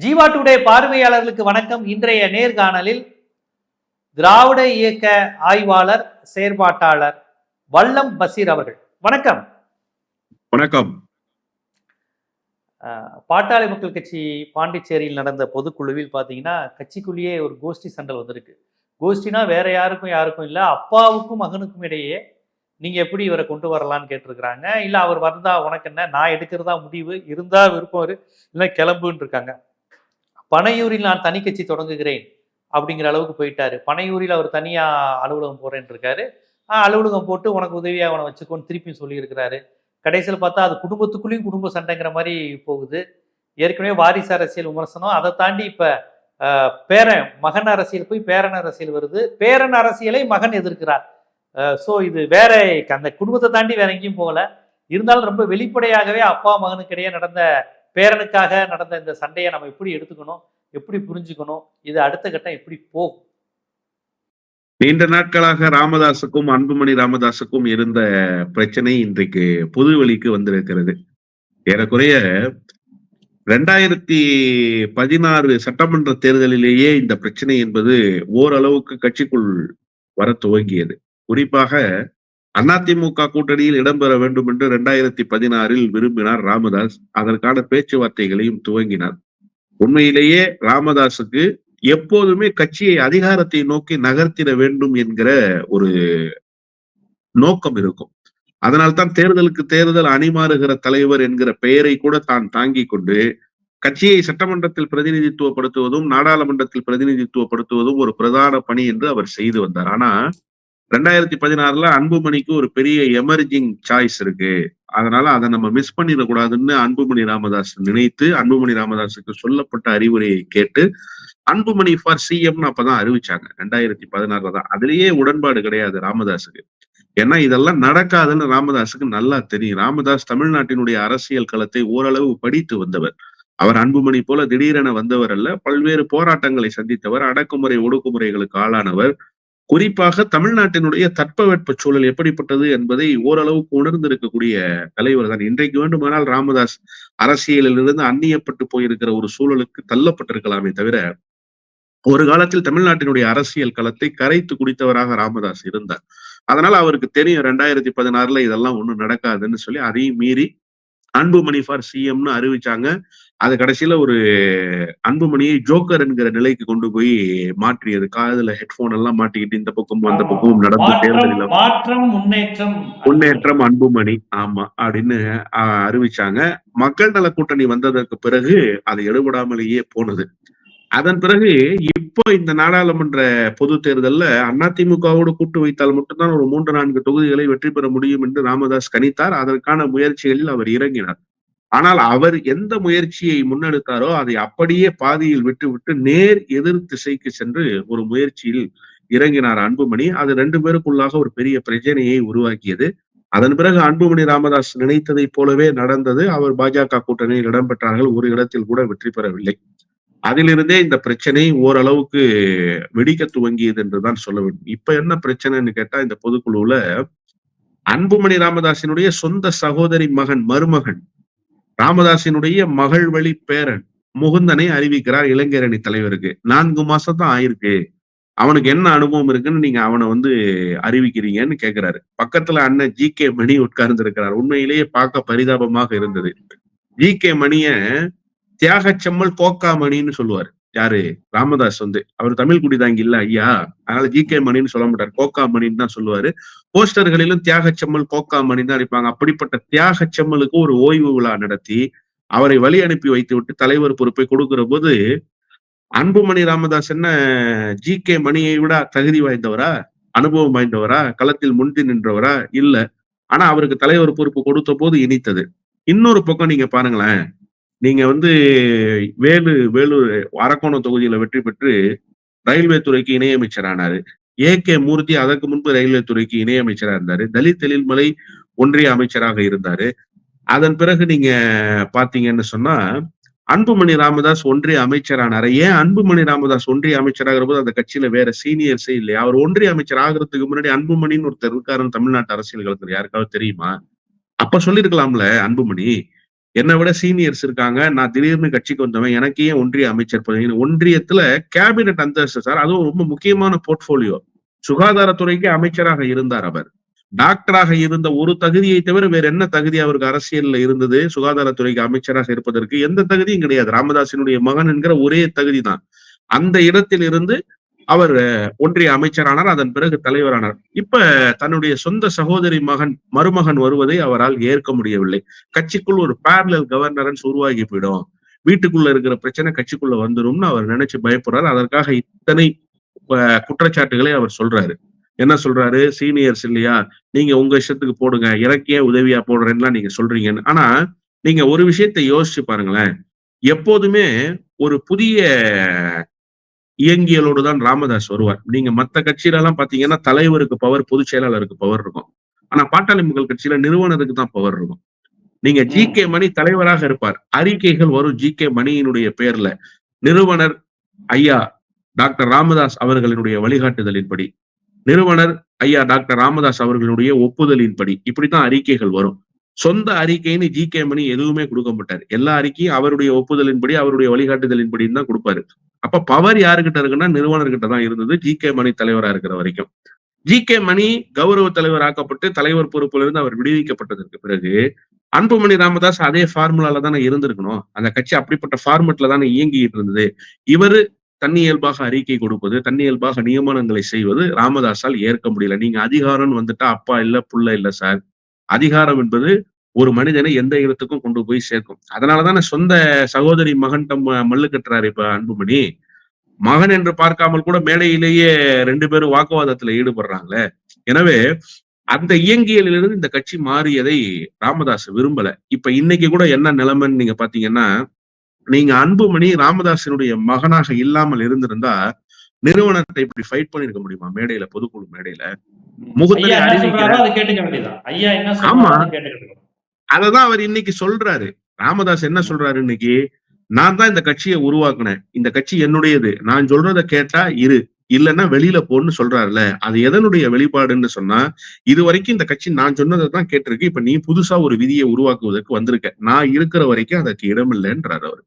Jeeva today பார்வையாளர்களுக்கு வணக்கம். இன்றைய நேர்காணலில் திராவிட இயக்க ஆய்வாளர் செயற்பாட்டாளர் வல்லம் பசீர் அவர்கள். வணக்கம். வணக்கம். பாட்டாளி மக்கள் கட்சி பாண்டிச்சேரியில் நடந்த பொதுக்குழுவில் பார்த்தீங்கன்னா கட்சிக்குள்ளேயே ஒரு கோஷ்டி சண்டை வந்திருக்கு. கோஷ்டினா வேற யாருக்கும் யாருக்கும் இல்லை அப்பாவுக்கும் மகனுக்கும் இடையே நீங்க எப்படி இவரை கொண்டு வரலாம்னு கேட்டிருக்கிறாங்க. இல்ல அவர் வந்தா உனக்கு என்ன? நான் எடுக்கிறதா முடிவு? இருந்தா விருப்பம் இல்லை கிளம்புன்னு இருக்காங்க பனையூரில் நான் தனி கட்சி தொடங்குகிறேன் அப்படிங்கிற அளவுக்கு போயிட்டாரு. பனையூரில் அவர் தனியா அலுவலகம் போறேன்னு இருக்காரு. அலுவலகம் போட்டு உனக்கு உதவியாக அவனை வச்சுக்கோன்னு திருப்பியும் சொல்லியிருக்கிறாரு. கடைசியில் பார்த்தா அது குடும்பத்துக்குள்ளேயும் குடும்ப சண்டைங்கிற மாதிரி போகுது. ஏற்கனவே வாரிசு அரசியல் விமர்சனம். அதை தாண்டி இப்போ பேரன் மகன் அரசியல் போய் பேரன் அரசியல் வருது. பேரன் அரசியலை மகன் எதிர்க்கிறார். ஸோ இது வேற அந்த குடும்பத்தை தாண்டி வேற எங்கேயும் போகல. இருந்தாலும் ரொம்ப வெளிப்படையாகவே அப்பா மகனுக்கிடையே நடந்த பேரனுக்காக நடந்த இந்த சண்டையை நம்ம எப்படி எடுத்துக்கணும்? எப்படி புரிஞ்சுக்கணும்? இது அடுத்த கட்டம் எப்படி போகும்? நீண்ட நாட்களாக ராமதாஸுக்கும் அன்புமணி ராமதாஸுக்கும் இருந்த பிரச்சனை இன்றைக்கு பொது வழிக்கு வந்திருக்கிறது. ஏறக்குறைய ரெண்டாயிரத்தி பதினாறு சட்டமன்ற தேர்தலிலேயே இந்த பிரச்சனை என்பது ஓரளவுக்கு கட்சிக்குள் வர துவங்கியது. குறிப்பாக அதிமுக கூட்டணியில் இடம்பெற வேண்டும் என்று ரெண்டாயிரத்தி பதினாறில் விரும்பினார் ராமதாஸ். அதற்கான பேச்சுவார்த்தைகளையும் துவங்கினார். உண்மையிலேயே ராமதாஸுக்கு எப்போதுமே கட்சியை அதிகாரத்தை நோக்கி நகர்த்திட வேண்டும் என்கிற ஒரு நோக்கம் இருக்கும். அதனால்தான் தேர்தலுக்கு தேர்தல் அணிமாறுகிற தலைவர் என்கிற பெயரை கூட தான் தாங்கிக் கொண்டு கட்சியை சட்டமன்றத்தில் பிரதிநிதித்துவப்படுத்துவதும் நாடாளுமன்றத்தில் பிரதிநிதித்துவப்படுத்துவதும் ஒரு பிரதான பணி என்று அவர் செய்து வந்தார். ஆனா ரெண்டாயிரத்தி பதினாறுல அன்புமணிக்கு ஒரு பெரிய எமர்ஜிங் சாய்ஸ் இருக்கு. அதனால அதை நம்ம மிஸ் பண்ணிடக்கூடாதுன்னு அன்புமணி ராமதாஸ் நினைத்து அன்புமணி ராமதாஸுக்கு சொல்லப்பட்ட அறிவுரையை கேட்டு அன்புமணி ஃபார் சிஎம்னு அப்பதான் அறிவிச்சாங்க. ரெண்டாயிரத்தி பதினாறுல தான். அதுலயே உடன்பாடு கிடையாது ராமதாஸுக்கு. ஏன்னா இதெல்லாம் நடக்காதுன்னு ராமதாஸுக்கு நல்லா தெரியும். ராமதாஸ் தமிழ்நாட்டினுடைய அரசியல் களத்தை ஓரளவு படித்து வந்தவர். அவர் அன்புமணி போல திடீரென வந்தவர் அல்ல பல்வேறு போராட்டங்களை சந்தித்தவர் அடக்குமுறை ஒடுக்குமுறைகளுக்கு ஆளானவர். குறிப்பாக தமிழ்நாட்டினுடைய தட்பவெட்ப சூழல் எப்படிப்பட்டது என்பதை ஓரளவுக்கு உணர்ந்திருக்கக்கூடிய தலைவர் தான். இன்றைக்கு வேண்டுமானால் ராமதாஸ் அரசியலிலிருந்து அந்நியப்பட்டு போயிருக்கிற ஒரு சூழலுக்கு தள்ளப்பட்டிருக்கலாமே தவிர ஒரு காலத்தில் தமிழ்நாட்டினுடைய அரசியல் களத்தை கரைத்து குடித்தவராக ராமதாஸ் இருந்தார். அதனால அவருக்கு தெரியும் ரெண்டாயிரத்தி பதினாறுல இதெல்லாம் ஒண்ணும் நடக்காதுன்னு சொல்லி அதையும் மீறி அன்புமணி ஃபார் சிஎம்னு அறிவிச்சாங்க. அது கடைசியில ஒரு அன்புமணியை ஜோக்கர் என்கிற நிலைக்கு கொண்டு போய் மாற்றியது. காதுல ஹெட்போன் எல்லாம் மாட்டிக்கிட்டு இந்த பக்கமும் அந்த பக்கமும் நடந்து தேர்தலில் மாற்றம் முன்னேற்றம். முன்னேற்றம் அன்புமணி. ஆமா அப்படின்னு அறிவிச்சாங்க. மக்கள் நல கூட்டணி வந்ததற்கு பிறகு அது எடுபடாமலேயே போனது. அதன் பிறகு இப்போ இந்த நாடாளுமன்ற பொது தேர்தலில் அதிமுகவோடு கூட்டு வைத்தால் மட்டும்தான் ஒரு மூன்று நான்கு தொகுதிகளை வெற்றி பெற முடியும் என்று ராமதாஸ் கணித்தார். அதற்கான முயற்சிகளில் அவர் இறங்கினார். ஆனால் அவர் எந்த முயற்சியை முன்னெடுத்தாரோ அதை அப்படியே பாதியில் விட்டுவிட்டு நேர் எதிர் திசைக்கு சென்று ஒரு முயற்சியில் இறங்கினார் அன்புமணி. அது ரெண்டு பேருக்குள்ளாக ஒரு பெரிய பிரச்சனையை உருவாக்கியது. அதன் பிறகு அன்புமணி ராமதாஸ் நினைத்ததைப் போலவே நடந்தது. அவர் பாஜக கூட்டணியில் இடம்பெற்றார்கள். ஒரு இடத்தில் கூட வெற்றி பெறவில்லை. அதிலிருந்தே இந்த பிரச்சனை ஓரளவுக்கு வெடிக்க துவங்கியது என்றுதான் சொல்ல வேண்டும். இப்ப என்ன பிரச்சனைன்னு கேட்டா இந்த பொதுக்குழுவுல அன்புமணி ராமதாசினுடைய சொந்த சகோதரி மகன் மருமகன் ராமதாசினுடைய மகள் வழி பேரன் முகுந்தனை அறிவிக்கிறார் இளைஞரணி தலைவருக்கு. நான்கு மாசம் தான் ஆயிருக்கு. அவனுக்கு என்ன அனுபவம் இருக்குன்னு நீங்க அவனை வந்து அறிவிக்கிறீங்கன்னு கேக்குறாரு. பக்கத்துல அண்ணன் ஜி கே மணி உட்கார்ந்து இருக்கிறார் உண்மையிலேயே பார்க்க பரிதாபமாக இருந்தது. ஜி கே மணிய தியாகச்செம்மல் கோக்காமணின்னு சொல்லுவாரு. யாரு? ராமதாஸ் வந்து. அவர் தமிழ் குடிதாங்க இல்ல ஐயா. அதனால ஜி கே மணின்னு சொல்ல மாட்டார். கோக்காமணின்னு தான் சொல்லுவாரு. போஸ்டர்களிலும் தியாகச்செம்மல் கோக்காமணி தான் அடிப்பாங்க. அப்படிப்பட்ட தியாகச்செம்மலுக்கு ஒரு ஓய்வு விழா நடத்தி அவரை வழி அனுப்பி வைத்து விட்டு தலைவர் பொறுப்பை கொடுக்கிற போது அன்புமணி ராமதாஸ் என்ன ஜி கே மணியை விட தகுதி வாய்ந்தவரா? அனுபவம் வாய்ந்தவரா? களத்தில் முந்தி நின்றவரா? இல்ல. ஆனா அவருக்கு தலைவர் பொறுப்பு கொடுத்த போது இனித்தது. இன்னொரு பக்கம் நீங்க பாருங்களேன். நீங்க வந்து வேலு வேலூர் அரக்கோணம் தொகுதியில வெற்றி பெற்று ரயில்வே துறைக்கு இணையமைச்சர் ஆனாரு ஏ கே மூர்த்தி அதற்கு முன்பு ரயில்வே துறைக்கு இணையமைச்சராக இருந்தாரு. தலித் எழில்மலை ஒன்றிய அமைச்சராக இருந்தாரு. அதன் பிறகு நீங்க பாத்தீங்கன்னு சொன்னா அன்புமணி ராமதாஸ் ஒன்றிய அமைச்சரானாரு. ஏன் அன்புமணி ராமதாஸ் ஒன்றிய அமைச்சராகிற போது அந்த கட்சியில வேற சீனியர்ஸே இல்லையா? அவர் ஒன்றிய அமைச்சர் ஆகிறதுக்கு முன்னாடி அன்புமணின்னு ஒருத்தர் இருக்காருன்னு தமிழ்நாட்டு அரசியல் களத்துல யாருக்காவது தெரியுமா? அப்ப சொல்லிருக்கலாம்ல அன்புமணி. என்னை விட சீனியர்ஸ் இருக்காங்க. நான் திடீர்னு கட்சிக்கு வந்தவன் எனக்கு ஏன் ஒன்றிய அமைச்சர் பதவி. ஒன்றியத்துல கேபினட் அந்தஸ்து சார். அதுவும் ரொம்ப முக்கியமான போர்ட்போலியோ சுகாதாரத்துறைக்கு அமைச்சராக இருந்தார் அவர். டாக்டராக இருந்த ஒரு தகுதியை தவிர வேற என்ன தகுதி அவருக்கு அரசியல்ல இருந்தது? சுகாதாரத்துறைக்கு அமைச்சராக இருப்பதற்கு எந்த தகுதியும் கிடையாது. ராமதாசினுடைய மகன் என்கிற ஒரே தகுதி தான் அந்த இடத்தில் இருந்து அவர் ஒன்றிய அமைச்சரானார் அதன் பிறகு தலைவரானார். இப்ப தன்னுடைய சொந்த சகோதரி மகன் மருமகன் வருவதை அவரால் ஏற்க முடியவில்லை. கட்சிக்குள் ஒரு பேரலல் கவர்னரன்ஸ் உருவாகி போயிடும். வீட்டுக்குள்ள இருக்கிற பிரச்சனை கட்சிக்குள்ள வந்துரும்னு அவர் நினைச்சு பயப்படுறாரு. அதற்காக இத்தனை குற்றச்சாட்டுகளை அவர் சொல்றாரு. என்ன சொல்றாரு? சீனியர்ஸ் இல்லையா? நீங்க உங்க இஷ்டத்துக்கு போடுங்க. இறக்கிய உதவியா போடுறேன்லாம் நீங்க சொல்றீங்கன்னு. ஆனா நீங்க ஒரு விஷயத்தை யோசிச்சு பாருங்களேன். எப்போதுமே ஒரு புதிய இயங்கியலோடு தான் ராமதாஸ் வருவார். நீங்க மத்த கட்சியில எல்லாம் பாத்தீங்கன்னா தலைவருக்கு பவர் பொதுச் செயலாளருக்கு பவர் இருக்கும். ஆனா பாட்டாளி மக்கள் கட்சியில நிறுவனருக்கு தான் பவர் இருக்கும். நீங்க ஜி கே மணி தலைவராக இருப்பார். அறிக்கைகள் வரும் ஜி கே மணியினுடைய பேர்ல. நிறுவனர் ஐயா டாக்டர் ராமதாஸ் அவர்களினுடைய வழிகாட்டுதலின்படி. நிறுவனர் ஐயா டாக்டர் ராமதாஸ் அவர்களுடைய ஒப்புதலின்படி. இப்படித்தான் அறிக்கைகள் வரும். சொந்த அறிக்கைன்னு ஜி கே மணி எதுவுமே கொடுக்க மாட்டார். எல்லா அறிக்கையும் அவருடைய ஒப்புதலின்படி அவருடைய வழிகாட்டுதலின்படி தான் கொடுப்பாரு. அப்ப பவர் யாருகிட்ட இருக்குன்னா நிறுவனர்கிட்ட தான் இருந்தது ஜி கே மணி தலைவரா இருக்கிற வரைக்கும். ஜி கே மணி கௌரவ தலைவர் ஆக்கப்பட்டு தலைவர் பொறுப்புல இருந்து அவர் விடுவிக்கப்பட்டதற்கு பிறகு அன்புமணி ராமதாஸ் அதே ஃபார்முலால தானே இருந்திருக்கணும். அந்த கட்சி அப்படிப்பட்ட ஃபார்மெட்ல தானே இயங்கிட்டு இருந்தது. இவரு தன்னியல்பாக அறிக்கை கொடுப்பது தன்னியல்பாக நியமனங்களை செய்வது ராமதாஸால் ஏற்க முடியல. நீங்க அதிகாரம்னு வந்துட்டா அப்பா இல்ல புள்ள இல்ல சார். அதிகாரம் என்பது ஒரு மனிதனை எந்த இடத்துக்கும் கொண்டு போய் சேர்க்கும். அதனாலதானே சொந்த சகோதரி மகன் ம- மல்லு கட்டுறாரு இப்ப அன்புமணி. மகன் என்று பார்க்காமல் கூட மேடையிலேயே ரெண்டு பேரும் வாக்குவாதத்துல ஈடுபடுறாங்களே. எனவே அந்த இயங்கியலிலிருந்து இந்த கட்சி மாறியதை ராமதாஸ் விரும்பல. இப்ப இன்னைக்கு கூட என்ன நிலைமைன்னு நீங்க பாத்தீங்கன்னா நீங்க அன்புமணி ராமதாசனுடைய மகனாக இல்லாமல் இருந்திருந்தா நிறுவனத்தை இப்படி ஃபைட் பண்ணிருக்க முடியுமா? மேடையில பொதுக்குழு மேடையில? என்ன ஆமா. அததான் அவர் இன்னைக்கு சொல்றாரு. ராமதாஸ் என்ன சொல்றாரு இன்னைக்கு? நான் தான் இந்த கட்சியை உருவாக்குனேன். இந்த கட்சி என்னுடையது. நான் சொல்றத கேட்டா இரு. இல்லைன்னா வெளியில போன்னு சொல்றாருல. அது எதனுடைய வெளிப்பாடுன்னு சொன்னா இது வரைக்கும் இந்த கட்சி நான் சொன்னதை தான் கேட்டிருக்கு. இப்ப நீ புதுசா ஒரு விதியை உருவாக்குவதற்கு வந்திருக்க. நான் இருக்கிற வரைக்கும் அதற்கு இடமில்லைன்றாரு அவர்.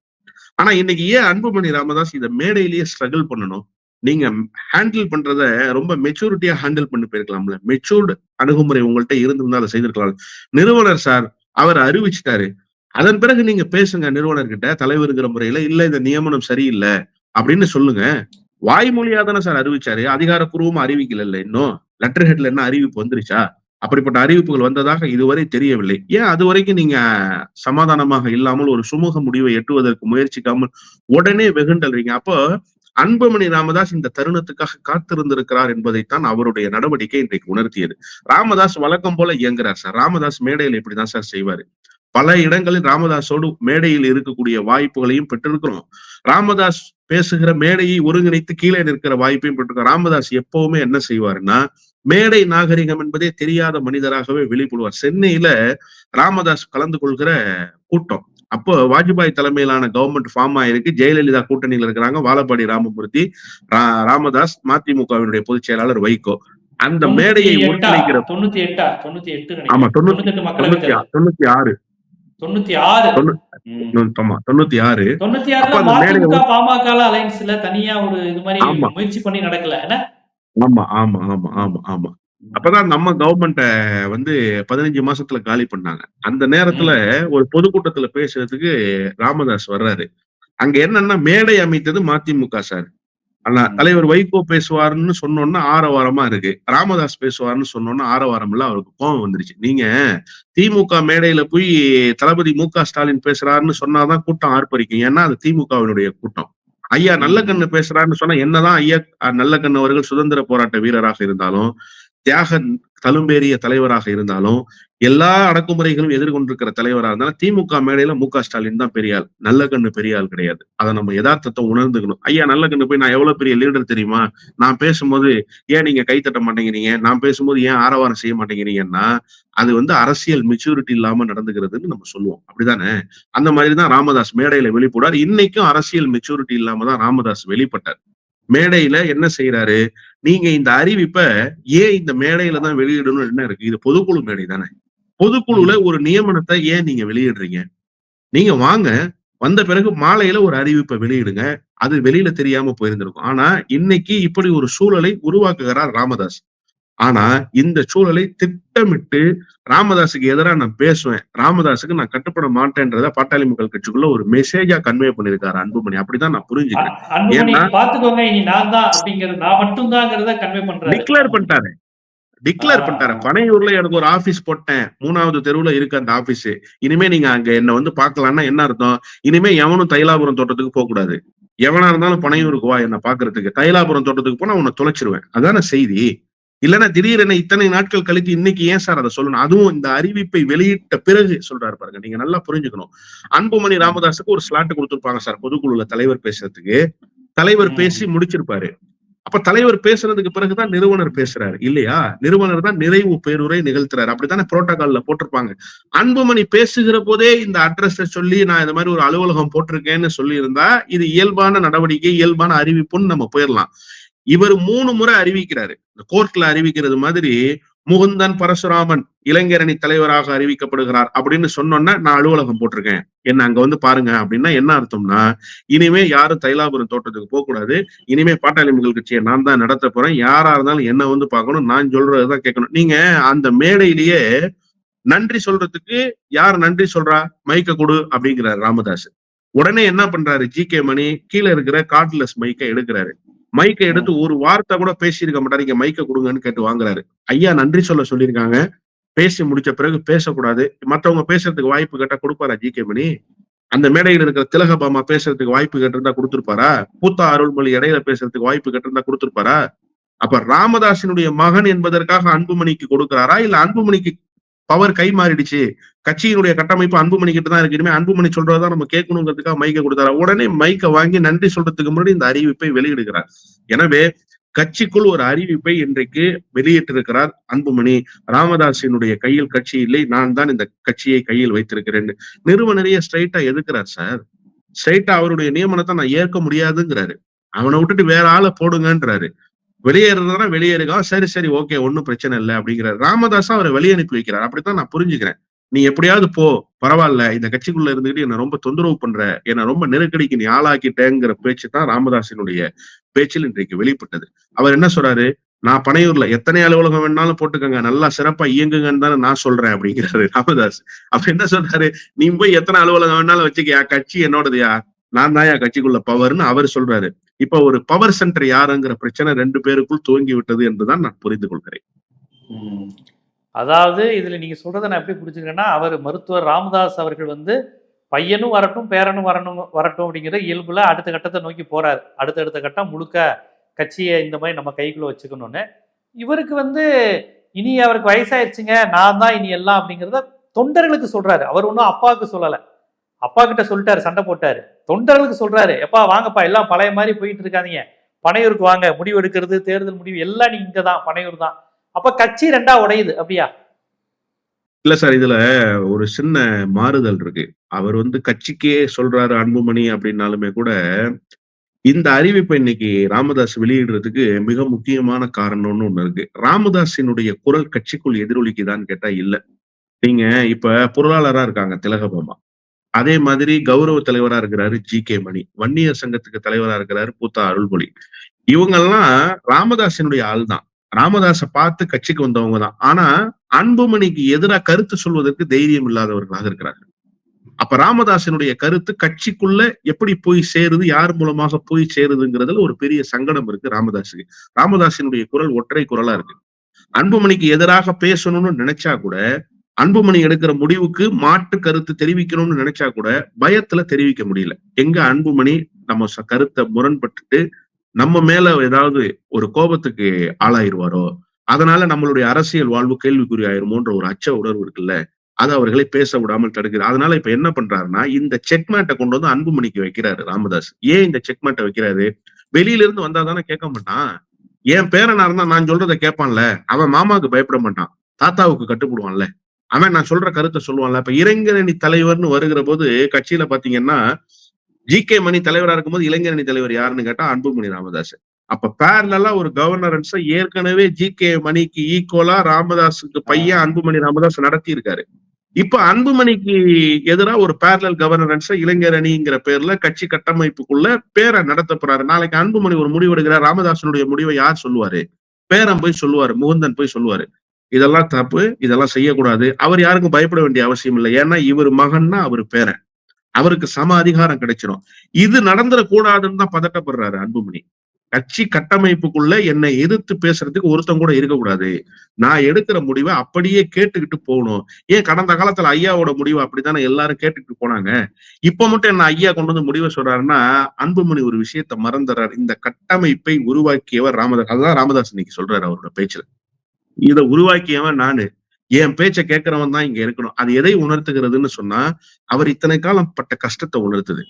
ஆனா இன்னைக்கு ஏன் அன்புமணி ராமதாஸ் இதை மேடையிலேயே ஸ்ட்ரகிள் பண்ணணும்? நீங்க ஹேண்டில் பண்றத ரொம்ப மெச்சூரிட்டியா ஹேண்டில் பண்ணி போயிருக்கலாம்ல. மெச்சூர்டு அணுகுமுறை உங்கள்கிட்ட இருந்திருந்தா அதை செய்திருக்கலாம். நிறுவனர் சார் அவர் அறிவிச்சிட்டாரு. அதன் பிறகு நீங்க பேசுங்க நிறுவனர்கிட்ட தலைவருங்கிற முறையில இல்ல இந்த நியமனம் சரியில்லை அப்படின்னு சொல்லுங்க. வாய்மொழியா தானே சார் அறிவிச்சாரு. அதிகாரப்பூர்வமா அறிவிக்கல இல்ல இன்னும். லெட்டர் ஹெட்ல என்ன அறிவிப்பு வந்துருச்சா? அப்படிப்பட்ட அறிவிப்புகள் வந்ததாக இதுவரை தெரியவில்லை. ஏன் அது வரைக்கும் நீங்க சமாதானமாக இல்லாமல் ஒரு சுமூக முடிவை எட்டுவதற்கு முயற்சிக்காமல் உடனே வெகுண்டல்றீங்க? அப்போ அன்புமணி ராமதாஸ் இந்த தருணத்துக்காக காத்திருந்திருக்கிறார் என்பதைத்தான் அவருடைய நடவடிக்கை இன்றைக்கு உணர்த்தியது. ராமதாஸ் வழக்கம் போல இயங்குறார் சார். ராமதாஸ் மேடையில் இப்படிதான் சார் செய்வாரு. பல இடங்களில் ராமதாஸோடு மேடையில் இருக்கக்கூடிய வாய்ப்புகளையும் பெற்றிருக்கிறோம். ராமதாஸ் பேசுகிற மேடையை ஒருங்கிணைத்து கீழே நிற்கிற வாய்ப்பையும் பெற்றிருக்கோம் ராமதாஸ் எப்பவுமே என்ன செய்வாருன்னா மேடை நாகரிகம் என்பதே தெரியாத மனிதராகவே வெளிப்படுவார். சென்னையில ராமதாஸ் கலந்து கொள்கிற கூட்டம். அப்போ வாஜ்பாய் தலைமையிலான கவர்மெண்ட் ஃபார்ம் ஆயிருக்கு ஜெயலலிதா கூட்டணியில் இருக்கிறாங்க. வாழப்பாடி ராமமூர்த்தி ராமதாஸ் மதிமுகவினுடைய பொதுச் செயலாளர் வைகோ. அந்த மேடையை ஒருங்கிணைக்கிற தொண்ணூத்தி எட்டா? தொண்ணூத்தி எட்டு ஆமா, தொண்ணூத்தி- தொண்ணூத்தி தொண்ணூத்தி ஆறு. தொண்ணூத்தி ஆறு? தொண்ணூத்தி ஆறு. தொண்ணூத்தி ஆறுல பாமக அலைன்ஸ்ல தனியா ஒரு இது மாதிரி. முயற்சி பண்ணி நடக்கல. ஆமா ஆமா ஆமா ஆமா ஆமா. அப்பதான் நம்ம கவர்மெண்ட வந்து பதினஞ்சு மாசத்துல காலி பண்ணாங்க. அந்த நேரத்துல ஒரு பொதுக்கூட்டத்துல பேசுறதுக்கு ராமதாஸ் வர்றாரு. அங்க என்னன்னா மேடை அமைத்தது மதிமுக சார். ஆனா. தலைவர் வைகோ பேசுவாருன்னு சொன்னோன்னா ஆரவாரமா இருக்கு. ராமதாஸ் பேசுவாருன்னு சொன்னோன்னா ஆரவாரம் எல்லாம் அவருக்கு கோபம் வந்துருச்சு. நீங்க திமுக மேடையில போய் தளபதி மு க ஸ்டாலின் பேசுறாருன்னு சொன்னாதான் கூட்டம் ஆர்ப்பரிக்கும். ஏன்னா அது திமுகவினுடைய கூட்டம். ஐயா நல்லக்கண்ணு பேசுறாருன்னு சொன்னா என்னதான் ஐயா அஹ், நல்லக்கண்ணு அவர்கள் சுதந்திர போராட்ட வீரராக இருந்தாலும் தியாக தழும்பேறிய தலைவராக இருந்தாலும் எல்லா அடக்குமுறைகளும் எதிர்கொண்டிருக்கிற தலைவராக இருந்தாலும் திமுக மேடையில மு க ஸ்டாலின் தான் பெரியாள். நல்ல கண்ணு பெரியாள் கிடையாது. அதை நம்ம யதார்த்தத்தை உணர்ந்துக்கணும். ஐயா நல்ல கண்ணு போய் நான் எவ்வளவு பெரிய லீடர் தெரியுமா? நான் பேசும்போது ஏன் நீங்க கை தட்ட மாட்டேங்கிறீங்க? நான் பேசும்போது ஏன் ஆரவாரம் செய்ய மாட்டேங்கிறீங்கன்னா அது வந்து அரசியல் மெச்சூரிட்டி இல்லாம நடந்துக்கிறதுன்னு நம்ம சொல்லுவோம். அப்படிதானே? அந்த மாதிரிதான் ராமதாஸ் மேடையில வெளிப்படுவார் இன்னைக்கும் அரசியல் மெச்சூரிட்டி இல்லாம தான் ராமதாஸ் வெளிப்பட்டார். மேடையில என்ன செய்யறாரு நீங்க இந்த அறிவிப்ப ஏன் இந்த மேடையில தான் வெளியிடணும் என்ன இருக்கு? இது பொதுக்குழு மேடை தானே. பொதுக்குழுல ஒரு நியமனத்தை ஏன் நீங்க வெளியிடுறீங்க? நீங்க வாங்க வந்த பிறகு மாலையில ஒரு அறிவிப்பை வெளியிடுங்க. அது வெளியில தெரியாம போயிருந்திருக்கும். ஆனா இன்னைக்கு இப்படி ஒரு சூழலை உருவாக்குகிறார் ராமதாஸ். ஆனா இந்த சூழலை திட்டமிட்டு ராமதாஸுக்கு எதிராக நான் பேசுவேன். ராமதாஸுக்கு நான் கட்டுப்பட மாட்டேன்றத பாட்டாளி மக்கள் கட்சிக்குள்ள ஒரு மெசேஜா கன்வே பண்ணிருக்காரு அன்புமணி. அப்படிதான் நான் புரிஞ்சுக்கிறேன். ஏன்னா பாத்துக்கோங்க இனி நான் தான் அப்படிங்கிறது நான் மட்டும் தாங்கிறத கன்வே பண்றாரு. டிக்ளேர் பண்ணிட்டாரு. டிக்ளேர். பண்ணிட்டாரு. பனையூர்ல எனக்கு ஒரு ஆபீஸ் போட்டேன். மூணாவது தெருவுல இருக்கு அந்த ஆபீஸ் இனிமே நீங்க அங்க என்ன வந்து பாக்கலாம்னா என்ன அர்த்தம்? இனிமே எவனும் தைலாபுரம் தோட்டத்துக்கு போக கூடாது எவனா இருந்தாலும் பனையூருக்கு வா என்ன பாக்குறதுக்கு தைலாபுரம் தோட்டத்துக்கு போனா உன்னை தொலைச்சிருவேன். அதான செய்தி? இல்லைன்னா திடீரென இத்தனை நாட்கள் கழித்து இன்னைக்கு ஏன் சார் அதை சொல்லணும்? அதுவும் இந்த அறிவிப்பை வெளியிட்ட பிறகு சொல்றாரு பாருங்க. நீங்க நல்லா புரிஞ்சுக்கணும். அன்புமணி ராமதாஸுக்கு ஒரு ஸ்லாட் கொடுத்திருப்பாங்க சார் பொதுக்குழுல தலைவர் பேசுறதுக்கு. தலைவர். பேசி முடிச்சிருப்பாரு. அப்ப தலைவர் பேசுனதுக்கு பிறகுதான் நிறுவனர் பேசுறாரு. இல்லையா? நிறுவனர் தான் நிறைவு பேருரை நிகழ்த்துறாரு. அப்படித்தானே புரோட்டோகால்ல போட்டிருப்பாங்க. அன்புமணி பேசுகிற போதே இந்த அட்ரஸ் சொல்லி நான் இந்த மாதிரி ஒரு அலுவலகம் போட்டிருக்கேன்னு சொல்லி இருந்தா இது இயல்பான நடவடிக்கை இயல்பான அறிவிப்புன்னு நம்ம போயிடலாம் இவர் மூணு முறை அறிவிக்கிறாரு. இந்த கோர்ட்ல அறிவிக்கிறது மாதிரி முகுந்தன் பரசுராமன் இளைஞரணி தலைவராக அறிவிக்கப்படுகிறார் அப்படின்னு சொன்னோன்னா நான் அலுவலகம் போட்டிருக்கேன். என்ன அங்க வந்து பாருங்க அப்படின்னா என்ன அர்த்தம்னா இனிமே யாரும் தைலாபுரம் தோட்டத்துக்கு போக கூடாது இனிமே பாட்டாளி மக்கள் கட்சியை நான் தான் நடத்த போறேன். யாரா இருந்தாலும் என்ன வந்து பார்க்கணும். நான் சொல்றதுதான் கேட்கணும். நீங்க அந்த மேடையிலேயே நன்றி சொல்றதுக்கு யார் நன்றி சொல்றா? மைக்க கொடு அப்படிங்கிறாரு ராமதாஸ் உடனே என்ன பண்றாரு? ஜி கே மணி கீழே இருக்கிற கார்ட்லெஸ் மைக்கை எடுக்கிறாரு. மைக்கை எடுத்து ஒரு வார்த்தை கூட பேசியிருக்க மாட்டாரு. இங்க மைக்க கொடுங்கன்னு கேட்டு வாங்குறாரு. ஐயா நன்றி சொல்ல சொல்லியிருக்காங்க. பேசி முடிச்ச பிறகு பேசக்கூடாது. மத்தவங்க பேசுறதுக்கு வாய்ப்பு கேட்டா கொடுப்பாரா ஜி கே மணி? அந்த மேடையில் இருக்கிற திலகபாமா பேசுறதுக்கு வாய்ப்பு கேட்டிருந்தா கொடுத்துருப்பாரா? பூத்தா அருள்மொழி இடையில பேசுறதுக்கு வாய்ப்பு கேட்டிருந்தா கொடுத்துருப்பாரா? அப்ப ராமதாசனுடைய மகன் என்பதற்காக அன்புமணிக்கு கொடுக்கிறாரா? இல்ல அன்புமணிக்கு பவர் கை மாறிடுச்சு. கட்சியினுடைய கட்டமைப்பு அன்புமணி கிட்ட தான் இருக்கு. இனிமே அன்புமணி சொல்றதா நம்ம கேட்கணுங்கிறதுக்காக மைக்க கொடுத்தாரு. உடனே மைக்க வாங்கி நன்றி சொல்றதுக்கு முன்னாடி இந்த அறிவிப்பை வெளியிடுகிறார். எனவே கட்சிக்குள் ஒரு அறிவிப்பை இன்றைக்கு வெளியிட்டிருக்கிறார் அன்புமணி. ராமதாசினுடைய கையில் கட்சி இல்லை. நான் தான் இந்த கட்சியை கையில் வைத்திருக்கிறேன் நிறுவனரையே ஸ்ட்ரைட்டா எதுக்குறார் சார்? ஸ்ட்ரைட்டா அவருடைய நியமனத்தை நான் ஏற்க முடியாதுங்கிறாரு. அவனை விட்டுட்டு வேற ஆளை போடுங்கன்றாரு. வெளியேறதுனா வெளியேறுகா. சரி சரி ஓகே ஒன்னும் பிரச்சனை இல்லை அப்படிங்கிறார். ராமதாஸ் அவரை வெளியே அனுப்பி வைக்கிறார். அப்படித்தான் நான் புரிஞ்சுக்கிறேன். நீ எப்படியாவது போ. பரவாயில்ல. இந்த கட்சிக்குள்ள இருந்துகிட்டு என்ன ரொம்ப தொந்தரவு பண்ற. என்னை ரொம்ப நெருக்கடிக்கு நீ ஆளாக்கிட்டேங்கிற பேச்சு தான் ராமதாசினுடைய பேச்சில் இன்றைக்கு வெளிப்பட்டது. அவர் என்ன சொல்றாரு? நான் பனையூர்ல எத்தனை அலுவலகம் வேணாலும் போட்டுக்கோங்க. நல்லா சிறப்பா இயங்குங்கன்னு தானே நான் சொல்றேன் அப்படிங்கிறாரு ராமதாஸ் அப்ப என்ன சொல்றாரு? நீ போய் எத்தனை அலுவலகம் வேணாலும் வச்சுக்கியா? கட்சி என்னோடதுயா? நான் தான் கட்சிக்குள்ள பவர்னு அவர் சொல்றாரு. இப்ப ஒரு பவர் சென்டர் யாருங்கிற பிரச்சனை ரெண்டு பேருக்குள் துவங்கி விட்டது என்றுதான் நான் புரிந்து கொள்கிறேன். அதாவது இதுல நீங்க சொல்றதை நான் எப்படி புரிஞ்சுக்கிறேன்னா அவர் மருத்துவர் ராமதாஸ் அவர்கள் வந்து பையனும் வரட்டும் பேரனும் வரணும் வரட்டும் அப்படிங்கிற இயல்புல அடுத்த கட்டத்தை நோக்கி போறாரு. அடுத்தடுத்த கட்டம் முழுக்க கட்சியை இந்த மாதிரி நம்ம கைக்குள்ள வச்சுக்கணும்னு. இவருக்கு வந்து இனி அவருக்கு வயசாயிருச்சுங்க நான் தான் இனி எல்லாம் அப்படிங்கிறத தொண்டர்களுக்கு சொல்றாரு. அவர் ஒன்றும் அப்பாவுக்கு சொல்லலை. அப்பா கிட்ட சொல்லிட்டாரு சண்டை போட்டாரு. தொண்டர்களுக்கு சொல்றாரு எப்பா வாங்கப்பா எல்லாம் பழைய மாதிரி போயிட்டு இருக்காதீங்க. பனையூருக்கு வாங்க முடிவு எடுக்கிறது தேர்தல் முடிவு எல்லாம் நீங்க இங்க தான் பனையூர் தான். அப்ப கட்சி ரெண்டா உடையுது அப்படியா? இல்ல சார் இதுல ஒரு சின்ன மாறுதல் இருக்கு. அவர் வந்து கட்சிக்கே சொல்றாரு அன்புமணி அப்படின்னாலுமே கூட இந்த அறிவிப்பை இன்னைக்கு ராமதாஸ் வெளியிடுறதுக்கு மிக முக்கியமான காரணம்னு ஒண்ணு இருக்கு. ராமதாஸினுடைய குரல் கட்சிக்குள் எதிரொலிக்குதான்னு கேட்டா இல்ல. நீங்க இப்ப பொருளாளரா இருக்காங்க திலகபாமா. அதே மாதிரி கௌரவ தலைவரா இருக்கிறாரு ஜி கே மணி. வன்னியர் சங்கத்துக்கு தலைவரா இருக்கிறாரு பூத்தா அருள்மொழி. இவங்கெல்லாம் ராமதாசனுடைய ஆள் தான் ராமதாஸை பார்த்து கட்சிக்கு வந்தவங்க தான். ஆனா அன்புமணிக்கு எதிராக கருத்து சொல்வதற்கு தைரியம் இல்லாதவர்களாக இருக்கிறார்கள். அப்ப ராமதாசனுடைய கருத்து கட்சிக்குள்ள எப்படி போய் சேருது யார் மூலமாக போய் சேருதுங்கிறதுல ஒரு பெரிய சங்கடம் இருக்கு ராமதாஸுக்கு ராமதாசினுடைய குரல் ஒற்றை குரலா இருக்கு. அன்புமணிக்கு எதிராக பேசணும்னு நினைச்சா கூட அன்புமணி எடுக்கிற முடிவுக்கு மாற்று கருத்து தெரிவிக்கணும்னு நினைச்சா கூட பயத்துல தெரிவிக்க முடியல. எங்க அன்புமணி நம்ம ச- கருத்தை முரண்பட்டுட்டு நம்ம மேல ஏதாவது ஒரு கோபத்துக்கு ஆளாயிருவாரோ அதனால நம்மளுடைய அரசியல் வாழ்வு கேள்விக்குறி ஆயிருமோன்ற ஒரு அச்ச உணர்வு இருக்குல்ல அது அவர்களை பேச விடாமல் தடுக்குது. அதனால இப்ப என்ன பண்றாருன்னா இந்த செக்மேட்டை கொண்டு வந்து அன்புமணிக்கு வைக்கிறாரு ராமதாஸ். ஏன் இந்த செக்மேட்டை வைக்கிறாரு வெளியில இருந்து வந்தா தானே கேட்க மாட்டான். என் பேரனா இருந்தா நான் சொல்றதை கேட்பான்ல. அவன் மாமாவுக்கு பயப்பட மாட்டான். தாத்தாவுக்கு கட்டுப்படுவான்ல. அவன் நான் சொல்ற கருத்தை சொல்லுவான்ல. இப்ப இளைஞரணி தலைவர்னு வருகிற போது கட்சியில பாத்தீங்கன்னா ஜி கே மணி தலைவரா இருக்கும்போது இளைஞரணி தலைவர் யாருன்னு கேட்டா அன்புமணி ராமதாஸ் அப்ப பேரலா ஒரு கவர்னரன்ஸ ஏற்கனவே ஜி கே மணிக்கு ஈக்குவலா ராமதாஸுக்கு பையன் அன்புமணி ராமதாஸ் நடத்தி இருக்காரு இப்ப அன்புமணிக்கு எதிராக ஒரு பேரலல் கவர்னன்ஸ் இளைஞர் அணிங்கிற பேர்ல கட்சி கட்டமைப்புக்குள்ள பேரை நடத்த போறாரு. நாளைக்கு அன்புமணி ஒரு முடிவு எடுக்கிறார் ராமதாசனுடைய முடிவை யார் சொல்லுவாரு? பேரன் போய் சொல்லுவாரு. முகுந்தன் போய் சொல்லுவாரு. இதெல்லாம் தப்பு இதெல்லாம் செய்யக்கூடாது. அவர் யாருக்கும் பயப்பட வேண்டிய அவசியம் இல்லை. ஏன்னா இவர் மகன்னா அவர் பேரன். அவருக்கு சம அதிகாரம் கிடைச்சிடும் இது நடந்துடக்கூடாதுன்னு தான் பதட்டப்படுறாரு அன்புமணி. கட்சி கட்டமைப்புக்குள்ள என்னை எதிர்த்து பேசுறதுக்கு ஒருத்தம் கூட இருக்கக்கூடாது. நான் எடுக்கிற முடிவை அப்படியே கேட்டுக்கிட்டு போகணும். ஏன் கடந்த காலத்துல ஐயாவோட முடிவு அப்படித்தானே எல்லாரும் கேட்டுக்கிட்டு போனாங்க? இப்ப மட்டும் என்ன ஐயா கொண்டு வந்து முடிவை சொல்றாருன்னா அன்புமணி ஒரு விஷயத்த மறந்துறாரு இந்த கட்டமைப்பை உருவாக்கியவர் ராமதாஸ் அதுதான் ராமதாஸ் இன்னைக்கு சொல்றாரு அவரோட பேச்சுல. இதை உருவாக்கியவன் நானு. என் பேச்சை கேட்கிறவன் தான் இங்க இருக்கணும். அது எதை உணர்த்துகிறதுன்னு சொன்னா அவர் இத்தனை காலம் பட்ட கஷ்டத்தை உணர்த்துது.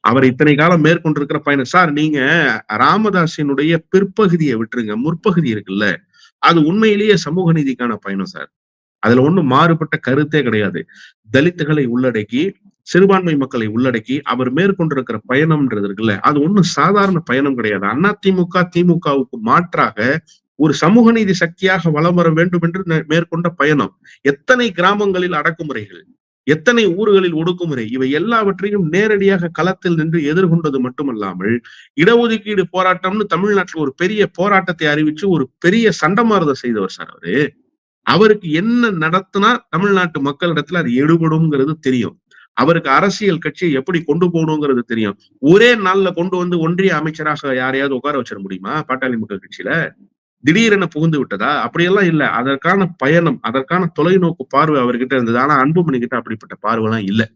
அவர் இத்தனை காலம் மேற்கொண்டிருக்கிற பயணம். சார் நீங்க ராமதாசினுடைய பிற்பகுதியை விட்டுருங்க. முற்பகுதி இருக்குல்ல. அது உண்மையிலேயே சமூக நீதிக்கான பயணம் சார். அதுல ஒண்ணும் மாறுபட்ட கருத்தே கிடையாது. தலித்துகளை உள்ளடக்கி சிறுபான்மை மக்களை உள்ளடக்கி அவர் மேற்கொண்டிருக்கிற பயணம்ன்றது இருக்குல்ல. அது ஒண்ணும் சாதாரண பயணம் கிடையாது. அண்ணா திமுக திமுகவுக்கு மாற்றாக ஒரு சமூக நீதி சக்தியாக வலம் வர வேண்டும் என்று மேற்கொண்ட பயணம். எத்தனை கிராமங்களில் அடக்குமுறைகள் எத்தனை ஊர்களில் ஒடுக்குமுறை இவை எல்லாவற்றையும் நேரடியாக களத்தில் நின்று எதிர்கொண்டது மட்டுமல்லாமல் இடஒதுக்கீடு போராட்டம்னு தமிழ்நாட்டில் ஒரு பெரிய போராட்டத்தை அறிவிச்சு ஒரு பெரிய சண்டமாரதம் செய்தவர் சார் அவரு. அவருக்கு என்ன நடத்தினா தமிழ்நாட்டு மக்களிடத்துல அது எடுபடும்ங்கிறது தெரியும். அவருக்கு அரசியல் கட்சியை எப்படி கொண்டு போகணுங்கிறது தெரியும். ஒரே நாள்ல கொண்டு வந்து ஒன்றிய அமைச்சராக யாரையாவது உட்கார வச்சிட முடியுமா? பாட்டாளி மக்கள் கட்சியில? திடீரென புகுந்து விட்டதா? அப்படியெல்லாம் இல்லை. அதற்கான பயணம் அதற்கான தொலைநோக்கு பார்வை அவர்கிட்ட இருந்தது. ஆனா அன்புமணி கிட்ட அப்படிப்பட்ட பார்வைலாம் இல்ல.